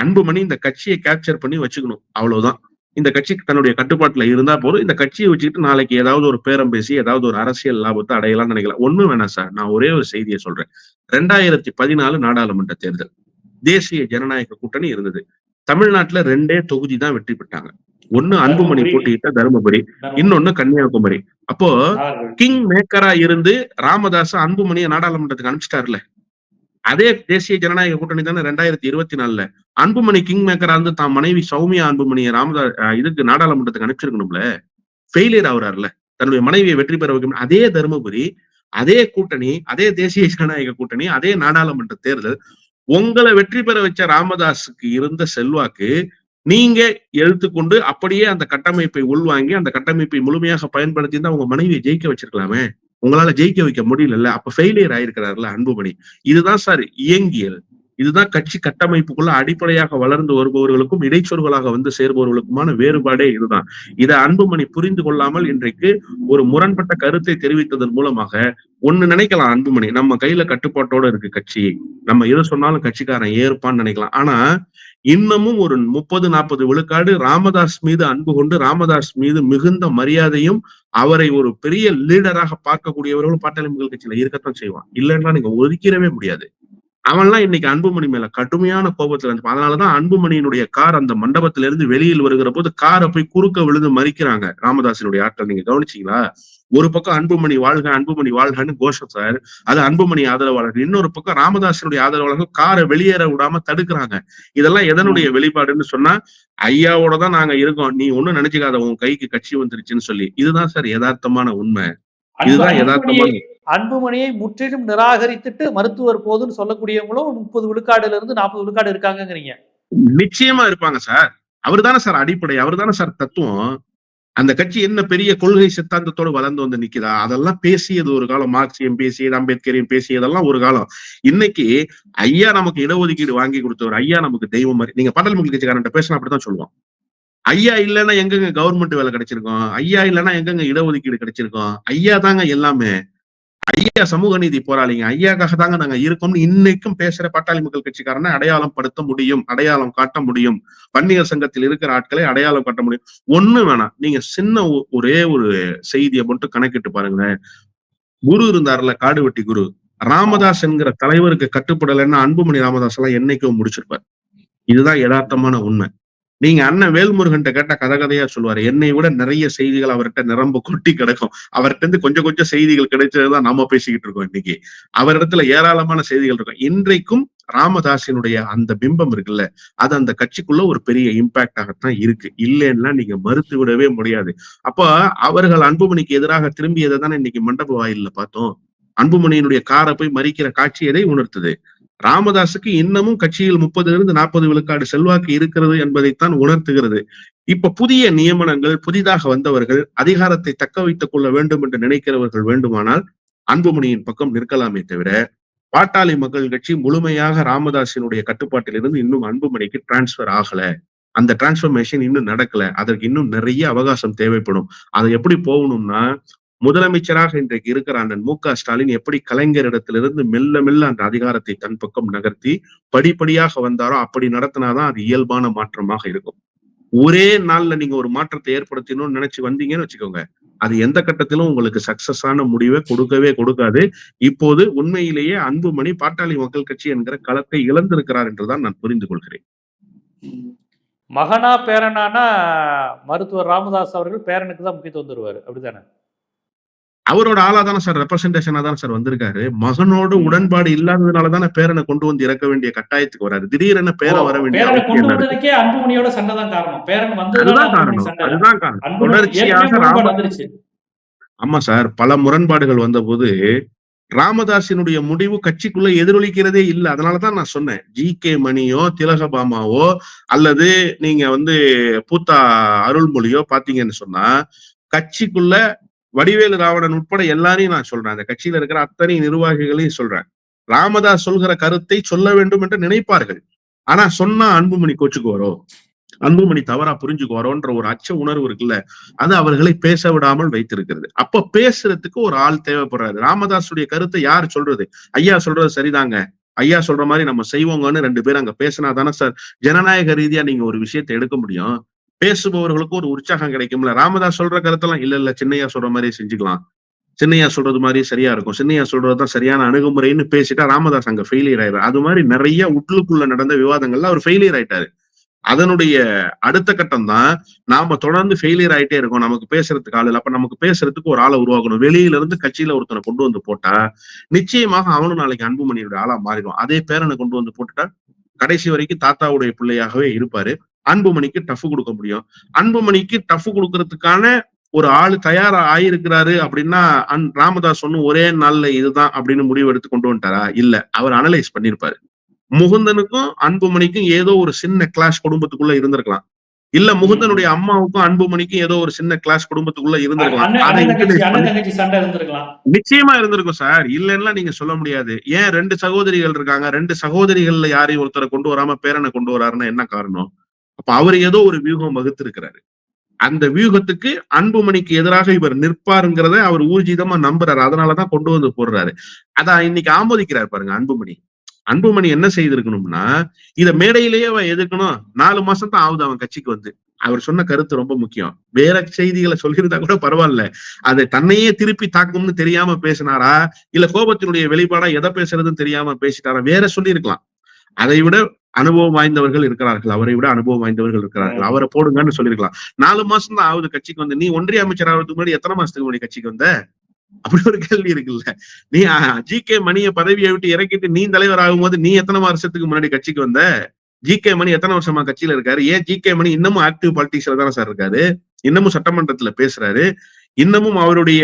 அன்புமணி இந்த கட்சியை கேப்சர் பண்ணி வச்சுக்கணும். அவ்வளவுதான். இந்த கட்சி தன்னுடைய கட்டுப்பாட்டுல இருந்தா போதும். இந்த கட்சியை வச்சுக்கிட்டு நாளைக்கு ஏதாவது ஒரு பேரம் பேசி ஏதாவது ஒரு அரசியல் லாபத்தை அடையலாம்னு நினைக்கலாம். ஒண்ணும் வேணாம் சார். நான் ஒரே ஒரு செய்தியை சொல்றேன். ரெண்டாயிரத்தி பதினாலு நாடாளுமன்ற தேர்தல். தேசிய ஜனநாயக கூட்டணி இருந்தது. தமிழ்நாட்டுல ரெண்டே தொகுதி தான் வெற்றி பெற்றாங்க. ஒண்ணு அன்புமணி. போட்டியிட்ட தருமபுரி இன்னொன்னு கன்னியாகுமரி. அப்போ கிங் மேக்கரா இருந்து ராமதாஸ் அன்புமணியை நாடாளுமன்றத்துக்கு அனுப்பிச்சிட்டாருல அதே தேசிய ஜனநாயக கூட்டணி தானே ரெண்டாயிரத்தி இருபத்தி நாலுல. அன்புமணி கிங் மேக்கரா இருந்து தான் மனைவி சௌமியா அன்புமணியை ராமதாஸ் இதுக்கு நாடாளுமன்றத்துக்கு அனுப்பிச்சிருக்கணும்ல. ஃபெயிலியர் ஆகுறாருல தன்னுடைய மனைவியை வெற்றி பெற வைக்கணும் அதே தருமபுரி அதே கூட்டணி அதே தேசிய ஜனநாயக கூட்டணி அதே நாடாளுமன்ற தேர்தல் உங்களை வெற்றி பெற வச்ச ராமதாஸுக்கு இருந்த செல்வாக்கு நீங்க எடுத்துக்கொண்டு அப்படியே அந்த கட்டமைப்பை உள்வாங்கி அந்த கட்டமைப்பை முழுமையாக பயன்படுத்தி தான் உங்க மனைவியை ஜெயிக்க வச்சிருக்கலாமே? உங்களால ஜெயிக்க வைக்க முடியல அப்ப ஃபெயிலியர் ஆயிருக்கிறாருல அன்புமணி. இதுதான் சார் இயங்கியல். இதுதான் கட்சி கட்டமைப்புக்குள்ள அடிப்படையாக வளர்ந்து வருபவர்களுக்கும் இடைச்சொர்களாக வந்து சேர்பவர்களுக்குமான வேறுபாடே இதுதான். இதை அன்புமணி புரிந்து கொள்ளாமல் இன்றைக்கு ஒரு முரண்பட்ட கருத்தை தெரிவித்ததன் மூலமாக ஒண்ணு நினைக்கலாம் அன்புமணி நம்ம கையில கட்டுப்பாட்டோட இருக்கு கட்சி. நம்ம எது சொன்னாலும் கட்சிக்காரன் ஏற்பான்னு நினைக்கலாம். ஆனா இன்னமும் ஒரு முப்பது நாற்பது விழுக்காடு ராமதாஸ் மீது அன்பு கொண்டு ராமதாஸ் மீது மிகுந்த மரியாதையும் அவரை ஒரு பெரிய லீடராக பார்க்கக்கூடியவர்களும் பாட்டாளி மக்கள் கட்சியில இருக்கத்தான் செய்வான். இல்லைன்னா நீங்க ஒதுக்கிடவே முடியாது. அவன்லாம் இன்னைக்கு அன்புமணி மேல கடுமையான கோபத்துல இருந்துப்பான். அதனாலதான் அன்புமணியினுடைய கார் அந்த மண்டபத்தில இருந்து வெளியில் வருகிற போது காரை போய் குறுக்க விழுந்து மறிக்கிறாங்க ராமதாசினுடைய ஆட்கள். நீங்க கவனிச்சீங்களா? ஒரு பக்கம் அன்புமணி வாழ்க அன்புமணி வாழ்கன்னு கோஷம் சார். அது அன்புமணி ஆதரவாளர்கள் இன்னொரு பக்கம் ராமதாசனுடைய ஆதரவாளர்கள் காரை வெளியேற விடாம தடுக்கிறாங்க. இதெல்லாம் எதனுடைய வெளிப்பாடுன்னு சொன்னா ஐயாவோட தான் நாங்க இருக்கோம். நீ ஒண்ணும் நினைச்சுக்காத. உன் கைக்கு கட்சி வந்துருச்சுன்னு சொல்லி. இதுதான் சார் யதார்த்தமான உண்மை. இதுதான் யதார்த்தமான அன்புமணியை- முற்றிலும் நிராகரித்துட்டு மருத்துவர் போதுன்னு சொல்லக்கூடியவங்களும் முப்பது விழுக்காடுல இருந்து நாற்பது விழுக்காடு இருக்காங்கங்கிறீங்க. நிச்சயமா இருப்பாங்க சார். அவர் தானே சார் அடிப்படை அவர் தானே சார் தத்துவம். அந்த கட்சி என்ன பெரிய கொள்கை சித்தாந்தத்தோடு வளர்ந்து வந்து நிக்குதா? அதெல்லாம் பேசியது ஒரு காலம் மார்க்சியம் பேசியது அம்பேத்கரையும் பேசியதெல்லாம் ஒரு காலம். இன்னைக்கு ஐயா நமக்கு இடஒதுக்கீடு வாங்கி கொடுத்தவர் ஐயா நமக்கு தெய்வம் மாதிரி. நீங்க பாட்டாளி மக்கள் கட்சிக்காரன் பேசினா அப்படித்தான் சொல்லுவோம் ஐயா இல்லைன்னா எங்கெங்க கவர்மெண்ட் வேலை கிடைச்சிருக்கோம்? ஐயா இல்லைன்னா எங்கெங்க இடஒதுக்கீடு கிடைச்சிருக்கோம்? ஐயா தாங்க எல்லாமே. ஐயா சமூக நீதி போராளிங்க ஐயாக்காக தாங்க நாங்க இருக்கோம்னு இன்னைக்கும் பேசுற பாட்டாளி மக்கள் கட்சிக்காரனை அடையாளம் படுத்த முடியும் அடையாளம் காட்ட முடியும். பன்னிகர் சங்கத்தில் இருக்கிற ஆட்களை அடையாளம் காட்ட முடியும். ஒண்ணு வேணாம். நீங்க சின்ன ஒரே ஒரு செய்தியை மட்டும் கணக்கிட்டு பாருங்களேன். குரு இருந்தார்ல காடு வெட்டி குரு. ராமதாஸ் என்கிற தலைவருக்கு கட்டுப்படலைன்னா அன்புமணி ராமதாஸ் எல்லாம் என்னைக்கும் முடிச்சிருப்பார். இதுதான் யதார்த்தமான உண்மை. நீங்க அண்ணன் வேல்முருகன்ட்ட கேட்ட கதை கதையா சொல்லுவாரு. என்னை விட நிறைய செய்திகள் அவர்கிட்ட நிரம்ப கொட்டி கிடக்கும். அவர்கிட்ட இருந்து கொஞ்சம் கொஞ்சம் செய்திகள் கிடைச்சதுதான் நாம பேசிக்கிட்டு இருக்கோம் இன்னைக்கு. அவரிடத்துல ஏராளமான செய்திகள் இருக்கும். இன்றைக்கும் ராமதாசினுடைய அந்த பிம்பம் இருக்குல்ல அது அந்த கட்சிக்குள்ள ஒரு பெரிய இம்பாக்டாகத்தான் இருக்கு. இல்லைன்னா நீங்க மறுத்து விடவே முடியாது. அப்ப அவர்கள் அன்புமணிக்கு எதிராக திரும்பியதை தானே இன்னைக்கு மண்டப வாயில பார்த்தோம். அன்புமணியினுடைய காரை போய் மறிக்கிற காட்சி எதை உணர்த்துது. ராமதாஸுக்கு இன்னமும் கட்சியில் முப்பதுல இருந்து நாற்பது விழுக்காடு செல்வாக்கு இருக்கிறது என்பதைத்தான் உணர்த்துகிறது. இப்ப புதிய நியமனங்கள் புதிதாக வந்தவர்கள் அதிகாரத்தை தக்க வைத்துக் கொள்ள வேண்டும் என்று நினைக்கிறவர்கள் வேண்டுமானால் அன்புமணியின் பக்கம் நிற்கலாமே தவிர பாட்டாளி மக்கள் கட்சி முழுமையாக ராமதாசினுடைய கட்டுப்பாட்டிலிருந்து இன்னும் அன்புமணிக்கு டிரான்ஸ்பர் ஆகல. அந்த டிரான்ஸ்பர்மேஷன் இன்னும் நடக்கல. அதற்கு இன்னும் நிறைய அவகாசம் தேவைப்படும். அது எப்படி போகணும்னா முதலமைச்சராக இன்றைக்கு இருக்கிற அண்ணன் மு க ஸ்டாலின் எப்படி கலைஞரிடத்திலிருந்து மெல்ல மெல்ல அந்த அதிகாரத்தை தன் பக்கம் நகர்த்தி படிப்படியாக வந்தாரோ அப்படி நடத்தினாதான் அது இயல்பான மாற்றமாக இருக்கும். ஒரே நாள்ல நீங்க ஒரு மாற்றத்தை ஏற்படுத்தணும்னு நினைச்சு வந்தீங்கன்னு வச்சுக்கோங்க. அது எந்த கட்டத்திலும் உங்களுக்கு சக்சஸ் ஆன முடிவை கொடுக்கவே கொடுக்காது. இப்போது உண்மையிலேயே அன்புமணி பாட்டாளி மக்கள் கட்சி என்கிற களத்தை இழந்திருக்கிறார் என்றுதான் நான் புரிந்து கொள்கிறேன். மகனா பேரனானா மருத்துவர் ராமதாஸ் அவர்கள் பேரனுக்கு தான் முக்கியத்துவம் தருவாரு. அப்படிதானே அவரோட ஆளா தானே சார் ரெப்ரசன்டேஷனா தானே சார் வந்திருக்காரு. மகனோடு. உடன்பாடு இல்லாததுனால தானே பேரனை கொண்டு வந்து இறக்க வேண்டிய கட்டாயத்துக்கு வராரு. திடீரென பேரை வர வேண்டிய அன்புமணியோட காரணம். அதுதான் காரணம். அதுதான் தொடர்ச்சியாக ராம ஆமா சார் பல முரண்பாடுகள் வந்தபோது ராமதாசினுடைய முடிவு கட்சிக்குள்ள எதிரொலிக்கிறதே இல்லை. அதனாலதான் நான் சொன்னேன். ஜி கே மணியோ திலகபாமாவோ அல்லது நீங்க வந்து பூத்தா அருள்மொழியோ பாத்தீங்கன்னு சொன்னா கட்சிக்குள்ள வடிவேலு ராவணன் உட்பட எல்லாரையும் நான் சொல்றேன். அந்த கட்சியில இருக்கிற அத்தனை நிர்வாகிகளையும் சொல்றேன். ராமதாஸ் சொல்கிற கருத்தை சொல்ல வேண்டும் என்று நினைப்பார்கள். ஆனா சொன்னா அன்புமணி கோச்சுக்குவாரோ? அன்புமணி தவறா புரிஞ்சுக்குவாரோன்ற ஒரு அச்ச உணர்வு இருக்குல்ல அது அவர்களை பேச விடாமல் வைத்திருக்கிறது. அப்ப பேசுறதுக்கு ஒரு ஆள் தேவைப்படுறாரு. ராமதாசுடைய கருத்தை யார் சொல்றது? ஐயா சொல்றது சரிதாங்க. ஐயா சொல்ற மாதிரி நம்ம செய்வோங்கன்னு ரெண்டு பேரும் அங்க பேசினா தானே சார்? ஜனநாயக ரீதியா நீங்க ஒரு விஷயத்தை எடுக்க முடியும். பேசுபவர்களுக்கு ஒரு உற்சாகம் கிடைக்கும்ல. ராமதாஸ் சொல்ற கருத்தெல்லாம் இல்ல இல்ல சின்னையா சொல்ற மாதிரி செஞ்சுக்கலாம். சின்னையா சொல்றது மாதிரி சரியா இருக்கும். சின்னையா சொல்றதுதான் சரியான அணுகுமுறைன்னு பேசிட்டா ராமதாஸ் அங்க ஃபெயிலியர் ஆயிடுறாரு. அது மாதிரி நிறைய உட்லுக்குள்ள நடந்த விவாதங்கள்ல அவர் ஃபெயிலியர் ஆயிட்டாரு. அதனுடைய அடுத்த கட்டம் தான் நாம தொடர்ந்து ஃபெயிலியர் ஆயிட்டே இருக்கோம். நமக்கு பேசுறதுக்கு ஆள் இல்லை. அப்ப நமக்கு பேசுறதுக்கு ஒரு ஆளை உருவாக்கணும். வெளியில இருந்து கட்சியில ஒருத்தனை கொண்டு வந்து போட்டா நிச்சயமாக அவனும் நாளைக்கு அன்புமணியுடைய ஆளா மாறிடும் அதே பேரனை கொண்டு வந்து போட்டுட்டா கடைசி வரைக்கும் தாத்தாவுடைய பிள்ளையாகவே இருப்பாரு. அன்புமணிக்கு டஃப் கொடுக்க முடியும். அன்புமணிக்கு டஃப் கொடுக்கறதுக்கான ஒரு ஆள் தயாரா ஆயிருக்கிறாரு அப்படின்னா அன்- ராமதாஸ் ஒன்னும் ஒரே நாள்ல இதுதான் அப்படின்னு முடிவு எடுத்து கொண்டு வந்துட்டாரா? இல்ல. அவர் அனலைஸ் பண்ணிருப்பாரு. முகுந்தனுக்கும் அன்புமணிக்கும் ஏதோ ஒரு சின்ன கிளாஷ் குடும்பத்துக்குள்ள இருந்திருக்கலாம். இல்ல முகுந்தனுடைய அம்மாவுக்கும் அன்புமணிக்கும் ஏதோ ஒரு சின்ன கிளாஷ் குடும்பத்துக்குள்ள இருந்திருக்கலாம். நிச்சயமா இருந்திருக்கும் சார். இல்லைன்னா நீங்க சொல்ல முடியாது. ஏன் ரெண்டு சகோதரிகள் இருக்காங்க? ரெண்டு சகோதரிகள்ல யாரையும் ஒருத்தரை கொண்டு வராம பேரனை கொண்டு வராருன்னா என்ன காரணம்? அப்ப அவர் ஏதோ ஒரு வியூகம் வகுத்திருக்கிறாரு. அந்த வியூகத்துக்கு அன்புமணிக்கு எதிராக இவர் நிற்பாருங்கிறத அவர் ஊர்ஜிதமா நம்புறாரு. அதனாலதான் கொண்டு வந்து போடுறாரு. அதான் இன்னைக்கு ஆமோதிக்கிறார் பாருங்க அன்புமணி அன்புமணி என்ன செய்திருக்கணும்னா இத மேடையிலேயே அவன் எதிர்க்கணும். நாலு மாசம் தான் ஆகுது அவன் கட்சிக்கு வந்து. அவர் சொன்ன கருத்து ரொம்ப முக்கியம். வேற செய்திகளை சொல்லியிருந்தா கூட பரவாயில்ல. அதை தன்னையே திருப்பி தாக்கும்னு தெரியாம பேசினாரா? இல்ல கோபத்தினுடைய வெளிப்பாடா எதை பேசுறதுன்னு தெரியாம பேசிட்டாரா? வேற சொல்லியிருக்கலாம். அதை விட அனுபவம் வாய்ந்தவர்கள் இருக்கிறார்கள். அவரை விட அனுபவம் வாய்ந்தவர்கள் இருக்கிறார்கள். அவரை போடுங்கன்னு சொல்லியிருக்கலாம். நாலு மாசம் தான் ஆகுது கட்சிக்கு வந்து. நீ ஒன்றிய அமைச்சர் ஆகிறதுக்கு முன்னாடி எத்தனை மாசத்துக்கு முன்னாடி கட்சிக்கு வந்த? அப்படி ஒரு கேள்வி இருக்குல்ல. நீ ஜி கே மணியை பதவியை விட்டு இறக்கிட்டு நீ தலைவர் ஆகும்போது நீ எத்தனை வருஷத்துக்கு முன்னாடி கட்சிக்கு வந்த? ஜி கே மணி எத்தனை வருஷமா கட்சியில இருக்காரு? ஏன் ஜி கே மணி இன்னமும் ஆக்டிவ் பாலிட்டிக்ஸ்ல தானே சார் இருக்காரு? இன்னமும் சட்டமன்றத்துல பேசுறாரு? இன்னமும் அவருடைய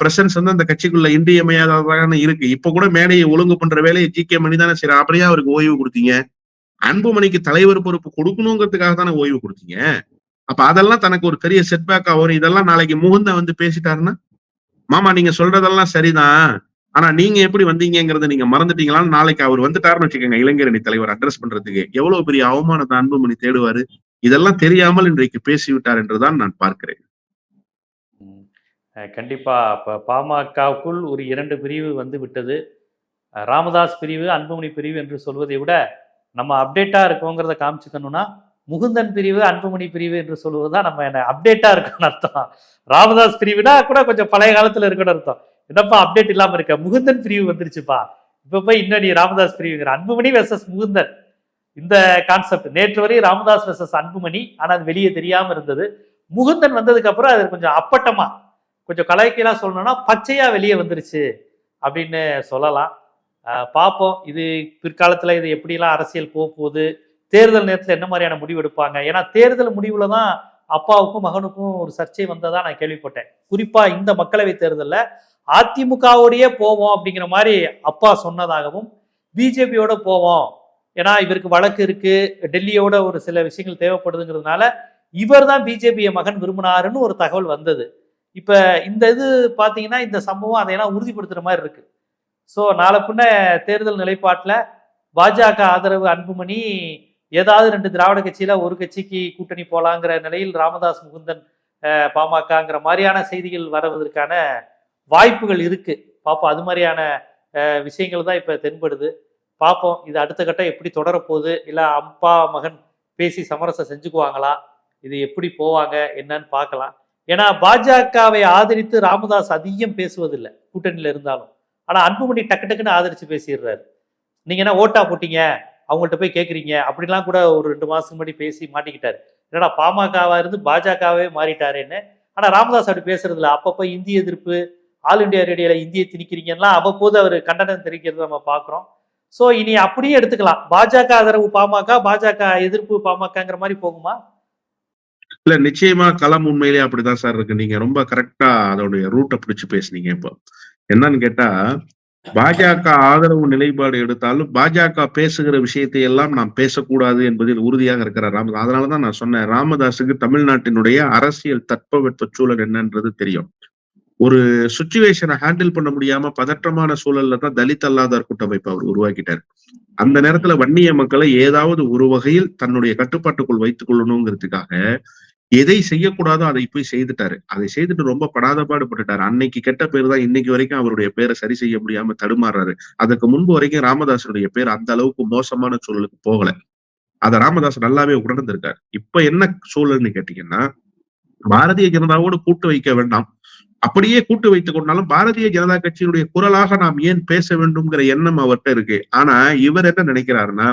பிரசன்ஸ் வந்து அந்த கட்சிக்குள்ள இன்றியமையாததான இருக்கு. இப்ப கூட மேடையை ஒழுங்கு பண்ற வேலையை ஜி கே மணி தானே சரி அப்படியே அவருக்கு ஓய்வு கொடுத்தீங்க? அன்புமணிக்கு தலைவர் பொறுப்பு கொடுக்கணுங்கிறதுக்காக தானே ஓய்வு கொடுத்தீங்க? அப்ப அதெல்லாம் தனக்கு ஒரு பெரிய செட்பேக்கா வரும். இதெல்லாம் நாளைக்கு முகுந்த வந்து பேசிட்டாருன்னா மாமா நீங்க சொல்றதெல்லாம் சரிதான். ஆனா நீங்க எப்படி வந்தீங்கிறத நீங்க மறந்துட்டீங்களான்னு நாளைக்கு அவர் வந்துட்டாருன்னு வச்சுக்கோங்க இளைஞரணி தலைவர் அட்ரஸ் பண்றதுக்கு. எவ்வளவு பெரிய அவமானத்தை அன்புமணி தேடுவாரு? இதெல்லாம் தெரியாமல் இன்றைக்கு பேசிவிட்டார் என்றுதான் நான் பார்க்கிறேன். கண்டிப்பாக இப்போ இப்ப பாமகவுக்குள் ஒரு இரண்டு பிரிவு வந்து விட்டது. ராமதாஸ் பிரிவு அன்புமணி பிரிவு என்று சொல்வதை விட நம்ம அப்டேட்டாக இருக்கோங்கிறத காமிச்சுக்கணும்னா முகுந்தன் பிரிவு அன்புமணி பிரிவு என்று சொல்வது தான் நம்ம என்ன அப்டேட்டாக இருக்கணும்னு அர்த்தம். ராமதாஸ் பிரிவுனா கூட கொஞ்சம் பழைய காலத்தில் இருக்கணும் அர்த்தம். என்னப்பா அப்டேட் இல்லாமல் இருக்க? முகுந்தன் பிரிவு வந்துருச்சுப்பா. இப்போ போய் இன்னும் நீ ராமதாஸ் பிரிவுங்கிற. அன்புமணி வெர்சஸ் முகுந்தன். இந்த கான்செப்ட் நேற்று வரை ராமதாஸ் வெர்சஸ் அன்புமணி. ஆனால் அது வெளியே தெரியாமல் இருந்தது. முகுந்தன் வந்ததுக்கு அப்புறம் அது கொஞ்சம் அப்பட்டமாக கொஞ்சம் கலாய்க்கலா சொல்லணும்னா பச்சையா வெளியே வந்துருச்சு அப்படின்னு சொல்லலாம். பார்ப்போம் இது பிற்காலத்தில் இது எப்படிலாம் அரசியல் போக போகுது தேர்தல் நேரத்தில் என்ன மாதிரியான முடிவு எடுப்பாங்க? ஏன்னா தேர்தல் முடிவில் தான் அப்பாவுக்கும் மகனுக்கும் ஒரு சர்ச்சை வந்ததா நான் கேள்விப்பட்டேன். குறிப்பாக இந்த மக்களவை தேர்தலில் அதிமுகவோடையே போவோம் அப்படிங்கிற மாதிரி அப்பா சொன்னதாகவும் பிஜேபியோட போவோம். ஏன்னா இவருக்கு வழக்கு இருக்கு டெல்லியோட ஒரு சில விஷயங்கள் தேவைப்படுதுங்கிறதுனால இவர் தான் பிஜேபியை மகன் விரும்பினாருன்னு ஒரு தகவல் வந்தது. இப்ப இந்த இது பாத்தீங்கன்னா இந்த சம்பவம் அதையெல்லாம் உறுதிப்படுத்துற மாதிரி இருக்கு. ஸோ நாளை பின்ன தேர்தல் நிலைப்பாட்டில் பாஜக ஆதரவு அன்புமணி ஏதாவது ரெண்டு திராவிட கட்சியில ஒரு கட்சிக்கு கூட்டணி போலாங்கிற நிலையில் ராமதாஸ் முகுந்தன் பாமகங்கிற மாதிரியான செய்திகள் வருவதற்கான வாய்ப்புகள் இருக்கு. பார்ப்போம் அது மாதிரியான விஷயங்கள் தான் இப்போ தென்படுது. பார்ப்போம் இது அடுத்த கட்டம் எப்படி தொடரப்போகுது? இல்லை அப்பா மகன் பேசி சமரசம் செஞ்சுக்குவாங்களா? இது எப்படி போவாங்க? என்னன்னு பார்க்கலாம் ஏன்னா பாஜகவை ஆதரித்து ராமதாஸ் அதிகம் பேசுவதில்லை கூட்டணியில் இருந்தாலும். ஆனால் அன்புமணி டக்கு டக்குன்னு ஆதரித்து பேசிடுறாரு. நீங்கள் என்ன ஓட்டா போட்டீங்க? அவங்கள்ட்ட போய் கேட்குறீங்க அப்படிலாம் கூட ஒரு ரெண்டு மாதத்துக்கு முன்னாடி பேசி மாட்டிக்கிட்டார். என்னடா பாமகவாக இருந்து பாஜகவே மாறிட்டாருன்னு. ஆனால் ராமதாஸ் அப்படி பேசுறதில்ல. அப்பப்போ இந்திய எதிர்ப்பு ஆல் இந்தியா ரேடியோல இந்தியை திணிக்கிறீங்கன்னா அவ்வப்போது அவர் கண்டனம் தெரிவிக்கிறத நம்ம பார்க்குறோம் ஸோ இனி அப்படியே எடுத்துக்கலாம். பாஜக ஆதரவு பாமக பாஜக எதிர்ப்பு பாமகங்கிற மாதிரி போகுமா? இல்ல நிச்சயமா களம் உண்மையிலேயே அப்படிதான் சார் இருக்கு. நீங்க ரொம்ப கரெக்டா அதோடைய ரூட்டை பிடிச்சு பேசுனீங்க இப்போ. என்னன்னு கேட்டா பாஜக ஆதரவு நிலைப்பாடு எடுத்தாலும் பாஜக பேசுகிற விஷயத்தை எல்லாம் நாம் பேசக்கூடாது என்பதில் உறுதியாக இருக்கிறார் ராமதாஸ். அதனாலதான் நான் சொன்னேன் ராமதாஸுக்கு தமிழ்நாட்டினுடைய அரசியல் தட்பவெட்ப சூழல் என்னன்றது தெரியும். ஒரு சுச்சுவேஷனை ஹேண்டில் பண்ண முடியாம பதற்றமான சூழல்ல தான் தலித் அல்லாதார் கூட்டமைப்பு அவர் உருவாக்கிட்டார். அந்த நேரத்துல வன்னிய மக்களை ஏதாவது ஒரு வகையில் தன்னுடைய கட்டுப்பாட்டுக்குள் வைத்துக் கொள்ளணுங்கிறதுக்காக எதை செய்யக்கூடாதோ அதை போய் செய்துட்டாரு. அதை செய்துட்டு ரொம்ப படாத பாடுபட்டுட்டாரு அன்னைக்கு கெட்ட பேர் தான் இன்னைக்கு வரைக்கும் அவருடைய பேரை சரி செய்ய முடியாம தடுமாறுறாரு அதுக்கு முன்பு வரைக்கும் ராமதாசனுடைய பேர் அந்த அளவுக்கு மோசமான சூழலுக்கு போகல. அத ராமதாஸ் நல்லாவே உணர்ந்திருக்காரு. இப்ப என்ன சூழல்னு கேட்டீங்கன்னா பாரதிய ஜனதாவோடு கூட்டு வைக்க வேண்டாம். அப்படியே கூட்டு வைத்துக் கொண்டாலும் பாரதிய ஜனதா கட்சியினுடைய குரலாக நாம் ஏன் பேச வேண்டும்ங்கிற எண்ணம் அவர்கிட்ட இருக்கு. ஆனா இவர் என்ன நினைக்கிறாருன்னா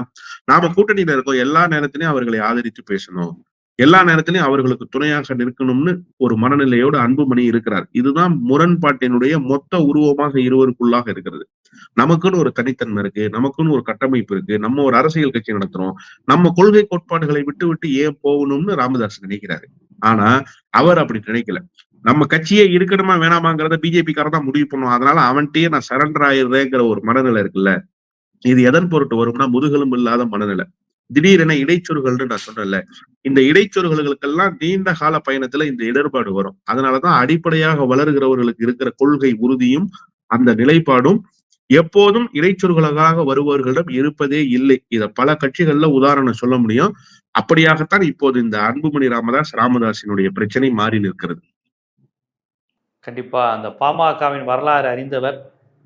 நாம கூட்டணியில இருக்கோம் எல்லா நேரத்திலையும் அவர்களை ஆதரித்து பேசணும். எல்லா நேரத்திலையும் அவர்களுக்கு துணையாக நிற்கணும்னு ஒரு மனநிலையோடு அன்புமணி இருக்கிறார். இதுதான் முரண்பாட்டினுடைய மொத்த உருவமாக இருவருக்குள்ளாக இருக்கிறது. நமக்குன்னு ஒரு தனித்தன்மை இருக்கு நமக்குன்னு ஒரு கட்டமைப்பு இருக்கு நம்ம ஒரு அரசியல் கட்சி நடத்துறோம் நம்ம கொள்கை கோட்பாடுகளை விட்டு விட்டு ஏன் போகணும்னு ராமதாஸ் நினைக்கிறாரு. ஆனா அவர் அப்படி நினைக்கல. நம்ம கட்சியே இருக்கணுமா வேணாமாங்கிறத பிஜேபிக்காரன் தான் முடிவு பண்ணுவோம் அதனால அவன்கிட்டயே நான் சரண்டர் ஆயிடுறேங்கிற ஒரு மனநிலை இருக்குல்ல. இது எதன் பொருட்டு வரும்னா முதுகெலும்பு இல்லாத மனநிலை. திடீரென இடைச்சொருகள்னு நான் சொன்னேன்ல. இந்த இடைச்சொருகளுக்கெல்லாம் நீண்ட கால பயணத்துல இந்த இடர்பாடு வரும். அதனாலதான் அடிப்படையாக வளர்கிறவர்களுக்கு இருக்கிற கொள்கை உறுதியும் அந்த நிலைப்பாடும் எப்போதும் இடைச்சொல்களாக வருபவர்களிடம் இருப்பதே இல்லை. இத பல கட்சிகள்ல உதாரணம் சொல்ல முடியும். அப்படியாகத்தான் இப்போது இந்த அன்புமணி ராமதாஸ் ராமதாசினுடைய பிரச்சனை மாறி நிற்கிறது. கண்டிப்பாக அந்த பாமகவின் வரலாறு அறிந்தவர்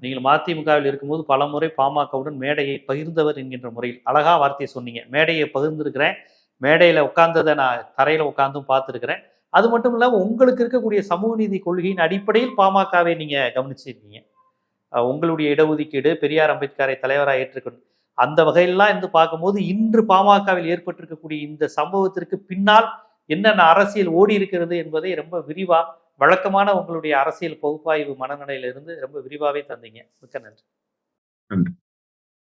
நீங்கள் மதிமுகவில் இருக்கும்போது பல முறை பாமகவுடன் மேடையை பகிர்ந்தவர் என்கின்ற முறையில் அழகா வார்த்தையை சொன்னீங்க. மேடையை பகிர்ந்திருக்கிறேன். மேடையில் உட்கார்ந்ததை நான் தரையில் உட்காந்தும் பார்த்துருக்கிறேன். அது மட்டும் இல்லாமல் உங்களுக்கு இருக்கக்கூடிய சமூக நீதி கொள்கையின் அடிப்படையில் பாமகவை நீங்கள் கவனிச்சிருக்கீங்க. உங்களுடைய இடஒதுக்கீடு பெரியார் அம்பேத்கரை தலைவராக ஏற்றுக்கொண்டு அந்த வகையெல்லாம் இருந்து பார்க்கும்போது இன்று பாமகவில் ஏற்பட்டிருக்கக்கூடிய இந்த சம்பவத்திற்கு பின்னால் என்னென்ன அரசியல் ஓடி இருக்கிறது என்பதை ரொம்ப விரிவாக வழக்கமான உங்களுடைய அரசியல் பகுப்பாய்வு மனநிலையிலிருந்து ரொம்ப விரிவாகவே தந்தீங்க. மிக்க நன்றி. நன்றி.